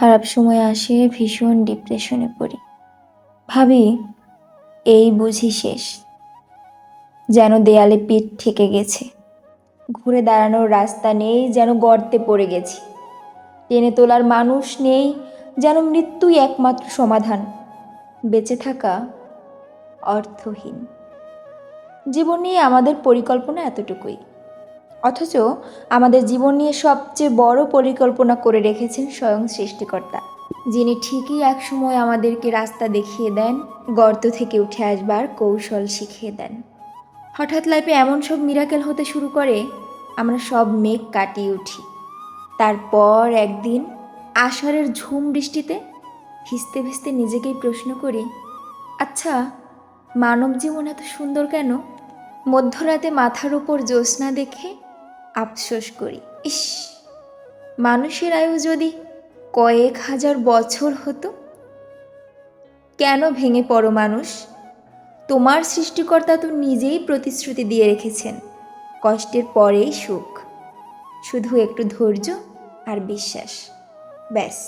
খারাপ সময় আসে, ভীষণ ডিপ্রেশনে পড়ি। ভাবি, এই বুঝি শেষ। যেন দেয়ালে পিঠ ঠেকে গেছে। ঘুরে দাঁড়ানোর রাস্তা নেই, যেন গর্তে পড়ে গেছি। টেনে তোলার মানুষ নেই, যেন মৃত্যুই একমাত্র সমাধান। বেঁচে থাকা অর্থহীন। জীবন নিয়ে আমাদের পরিকল্পনা এতটুকুই। অথচ আমাদের জীবন নিয়ে সবচেয়ে বড় পরিকল্পনা করে রেখেছেন স্বয়ং সৃষ্টিকর্তা। যিনি ঠিকই একসময় আমাদেরকে রাস্তা দেখিয়ে দেন, গর্ত থেকে উঠে আসবার কৌশল শিখিয়ে দেন। হঠাৎ লাইফে এমন সব মিরাকেল হতে শুরু করে, আমরা সব মেঘ কাটিয়ে উঠি। তারপর একদিন আষাঢ়ের ঝুম বৃষ্টিতে ভিজতে ভিজতে নিজেকেই প্রশ্ন করি আচ্ছা মানব জীবন এত সুন্দর কেন? মধ্যরাতে মাথার উপর জ্যোৎস্না দেখে আফসোস করি। ইস, মানুষের আয়ু যদি কয়েক হাজার বছর হতো, কেন ভেঙে পড়ো মানুষ? তোমার সৃষ্টিকর্তা তো নিজেই প্রতিশ্রুতি দিয়ে রেখেছেন, কষ্টের পরেই সুখ। শুধু একটু ধৈর্য আর বিশ্বাস, ব্যাস।